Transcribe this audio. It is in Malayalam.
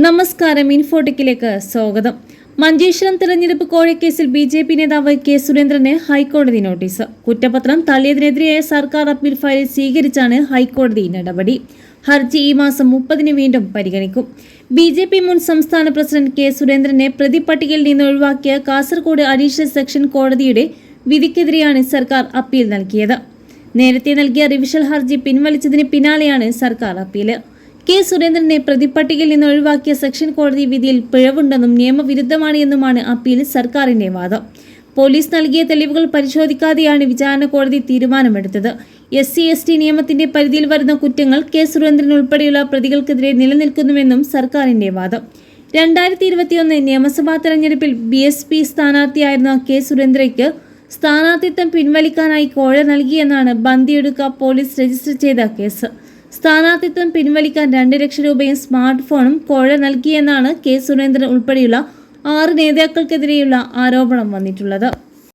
നമസ്കാരം ഇൻഫോട്ടിക്കിലേക്ക് സ്വാഗതം. മഞ്ചേശ്വരം തെരഞ്ഞെടുപ്പ് കോഴക്കേസിൽ ബി ജെ പി നേതാവ് കെ സുരേന്ദ്രന് ഹൈക്കോടതി നോട്ടീസ്. കുറ്റപത്രം തള്ളിയതിനെതിരെയായ സർക്കാർ അപ്പീൽ ഫയൽ സ്വീകരിച്ചാണ് ഹൈക്കോടതി നടപടി. ഹർജി ഈ മാസം മുപ്പതിന് വീണ്ടും പരിഗണിക്കും. ബി ജെ പി മുൻ സംസ്ഥാന പ്രസിഡന്റ് കെ സുരേന്ദ്രനെ പ്രതിപട്ടികയിൽ നിന്ന് ഒഴിവാക്കിയ കാസർഗോഡ് അഡീഷണൽ സെക്ഷൻ കോടതിയുടെ വിധിക്കെതിരെയാണ് സർക്കാർ അപ്പീൽ നൽകിയത്. നേരത്തെ നൽകിയ റിവിഷൻ ഹർജി പിൻവലിച്ചതിന് പിന്നാലെയാണ് സർക്കാർ അപ്പീൽ. കെ സുരേന്ദ്രനെ പ്രതിപ്പട്ടികയിൽ നിന്ന് ഒഴിവാക്കിയ സെക്ഷൻ കോടതി വിധിയിൽ പിഴവുണ്ടെന്നും നിയമവിരുദ്ധമാണ് എന്നുമാണ് അപ്പീൽ സർക്കാരിന്റെ വാദം. പോലീസ് നൽകിയ തെളിവുകൾ പരിശോധിക്കാതെയാണ് വിചാരണ കോടതി തീരുമാനമെടുത്തത്. എസ് സി എസ് ടി നിയമത്തിന്റെ പരിധിയിൽ വരുന്ന കുറ്റങ്ങൾ കെ സുരേന്ദ്രൻ ഉൾപ്പെടെയുള്ള പ്രതികൾക്കെതിരെ നിലനിൽക്കുന്നുവെന്നും സർക്കാരിന്റെ വാദം. രണ്ടായിരത്തി ഇരുപത്തിയൊന്ന് നിയമസഭാ തെരഞ്ഞെടുപ്പിൽ ബി എസ് പി സ്ഥാനാർത്ഥിയായിരുന്ന കെ സുരേന്ദ്രയ്ക്ക് സ്ഥാനാർത്ഥിത്വം പിൻവലിക്കാനായി കോഴ നൽകിയെന്നാണ് ബന്ദിയെടുക്ക പോലീസ് രജിസ്റ്റർ ചെയ്ത കേസ്. സ്ഥാനാർത്ഥിത്വം പിൻവലിക്കാൻ രണ്ട് ലക്ഷം രൂപയും സ്മാർട്ട് ഫോണും കോഴ നൽകിയെന്നാണ് കെ സുരേന്ദ്രൻ ഉൾപ്പെടെയുള്ള ആറ് നേതാക്കൾക്കെതിരെയുള്ള ആരോപണം വന്നിട്ടുള്ളത്.